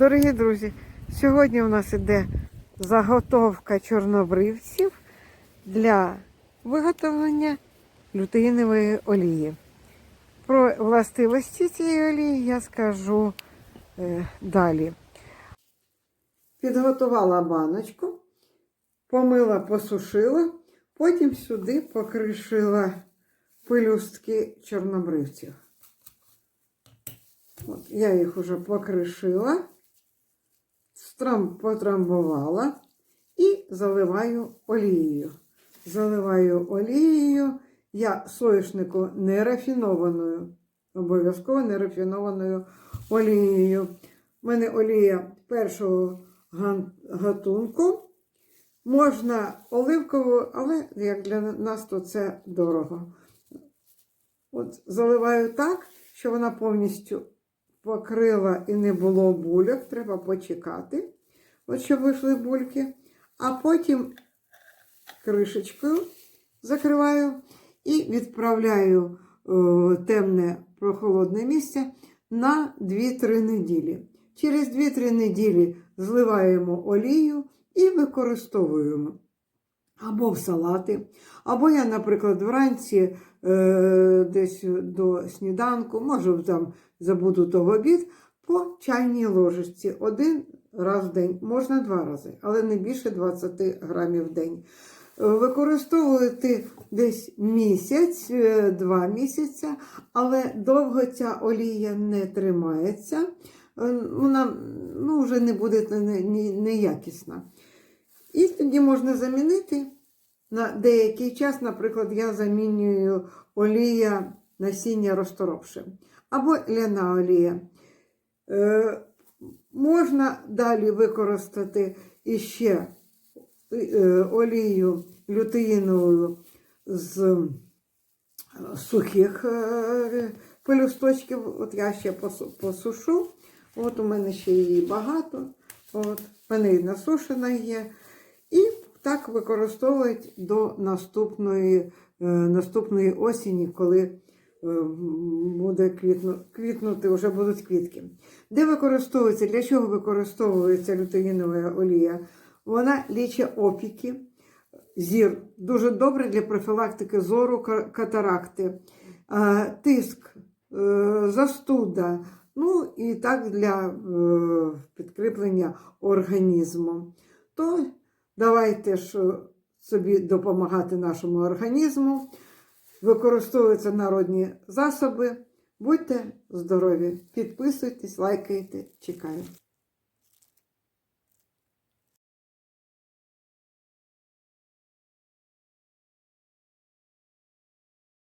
Дорогі друзі, сьогодні у нас іде заготовка чорнобривців для виготовлення лютеїнової олії. Про властивості цієї олії я скажу е, далі. Підготувала баночку, помила, посушила, потім сюди покришила пелюстки чорнобривців. От, я їх уже покришила, потрамбувала і заливаю олією. Заливаю олією я соєшнику нерафінованою, обов'язково нерафінованою олією. У мене олія першого гатунку. Можна оливкову, але як для нас, то це дорого. От заливаю так, що вона повністю покрила і не було бульок, треба почекати, от щоб вийшли бульки. А потім кришечкою закриваю і відправляю в темне прохолодне місце на 2-3 неділі. Через 2-3 неділі зливаємо олію і використовуємо або в салати, або я, наприклад, вранці е, десь до сніданку, може там забуду того обід, по чайній ложечці один раз в день, можна два рази, але не більше 20 грамів в день. Використовувати десь місяць, е, два місяці, але довго ця олія не тримається, Е, вона ну, вже не буде не- не- неякісна. І тоді можна замінити на деякий час, наприклад, я замінюю олія насіння розторопше або ляна олія. Е, можна далі використати іще е, олію лютеїнову з сухих е, пелюсточків. От я ще посушу. От у мене ще її багато. От, в мене і насушена є. Так використовують до наступної, е, наступної осені, коли е, буде квітну, квітнути, вже будуть квітки. Де використовується, для чого використовується лютеїнова олія? Вона лічить опіки, зір. Дуже добре для профілактики зору, катаракти, е, тиск, застуда. Ну і так для підкріплення організму. То давайте ж е, собі допомагати нашому організму. Використовуються народні засоби. Будьте здорові! Підписуйтесь, лайкайте, чекаю.